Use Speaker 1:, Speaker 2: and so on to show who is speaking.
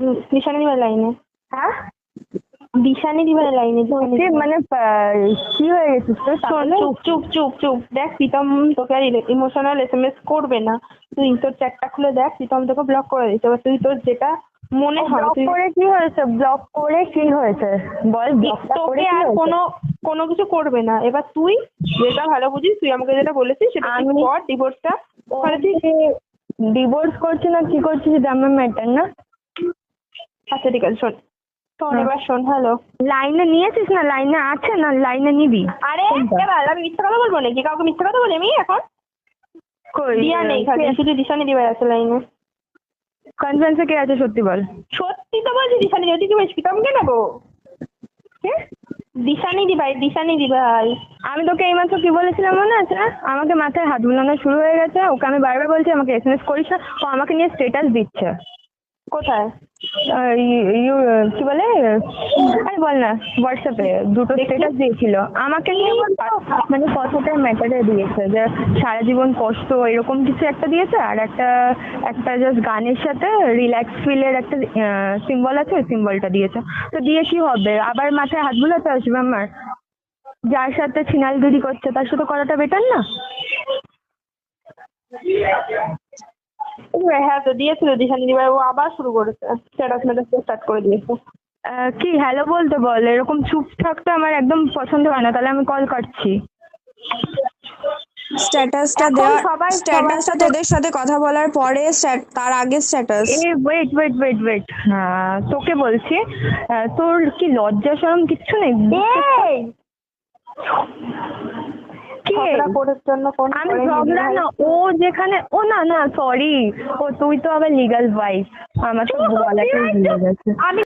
Speaker 1: হুম, দিবার লাইনে
Speaker 2: হ্যাঁ?
Speaker 1: দিশানি দিবার লাইনে
Speaker 2: মানে কি হয়ে গেছিস তুই?
Speaker 1: চুপ চুপ চুপ চুপ। দেখ প্রীতম তোকে আর ইমোশনাল এস এম এস করবে না। তুই তোর চ্যাটটা খুলে দেখ প্রীতম তোকে ব্লক করে দিচ্ছে এবার তুই তোর যেটা মনে হয়
Speaker 2: ব্লক করে কি হয়েছে? ব্লক করে কি হয়েছে? বল
Speaker 1: তোকে আর কোনো কোনো কিছু করবে না। এবার তুই যেটা ভালো বুঝিস তুই আমাকে যেটা বলেছিস সেটা
Speaker 2: আমি-
Speaker 1: কর ডিভোর্সটা
Speaker 2: ডিভোর্স করছি না কি করছি সেটা আমার ম্যাটার না।
Speaker 1: আচ্ছা ঠিক আছে শোন। শোন
Speaker 2: হ্যাঁ।
Speaker 1: এবার শোন হ্যালো
Speaker 2: লাইনে নিয়েছিস না? লাইনে আছে না লাইনে নিবি?
Speaker 1: আরে? এবার আমি মিথ্যা কথা বলব নাকি? কাউকে মিথ্যা কথা বলি আমি এখন?
Speaker 2: কই
Speaker 1: দিয়া নেই খালি। শুধু দিশানি দিবার আছে লাইনে।
Speaker 2: কনফারেন্সে কে আছে সত্যি বল?
Speaker 1: সত্যি তো বলছি দিশানি যদি কি বলছি প্রীতমকে নেব।
Speaker 2: কে?
Speaker 1: দিশানি দি ভাই দিশানি দি ভাই
Speaker 2: আমি তোকে এই মাত্র কি বলেছিলাম মনে আছে? আমাকে মাথায় হাত বুলানো শুরু হয়ে গেছে। ওকে আমি বারবার বলছি আমাকে এস এম এস করিস না। ও আমাকে নিয়ে স্টেটাস দিচ্ছে।
Speaker 1: কোথায়?
Speaker 2: কি বলে? আরে বল না হোয়াটসঅ্যাপে দুটো স্টেটাস দিয়েছিল। আমাকে নিয়ে বলতো? মানে কতটা ম্যাটারে দিয়েছে? যে সারা জীবন কষ্ট এরকম কিছু একটা দিয়েছে? আর একটা একটা জাস্ট গানের সাথে রিল্যাক্স ফিলের একটা সিম্বল আছে? ওই সিম্বলটা দিয়েছে। তো দিয়ে কি হবে? আবার মাথায় হাত বুলাতে আসবে আমার। যার সাথে ছিনালগিরি করছে তার সাথে করাটা বেটার না?
Speaker 1: হ্যাঁ তো দিয়েছিল দিশানি দি ভাই ও আবার শুরু করেছে। স্ট্যাটাস ম্যাটাস স্টার্ট করে দিয়েছে।
Speaker 2: আহ, কি? হ্যালো বলতে বল। এরকম চুপ থাকতে আমার একদম পছন্দ হয় না। তাহলে আমি কল কাটছি।
Speaker 3: স্ট্যাটাসটা দেওয়া
Speaker 1: সবাই-
Speaker 3: স্ট্যাটাসটা
Speaker 1: সবার
Speaker 3: তোদের সাথে কথা বলার পরে তার আগে স্ট্যাটাস
Speaker 2: এ ওয়েট ওয়েট ওয়েট ওয়েট হ্যাঁ তোকে বলছি আহ, তোর কি লজ্জা শরম কিচ্ছু নেই?
Speaker 1: ঝগড়া করার জন্য
Speaker 2: আমি ঝগড়া না ও যেখানে ও না না সরি ও তুই তো আবার লিগাল ওয়াইফ আমার তো
Speaker 1: আমি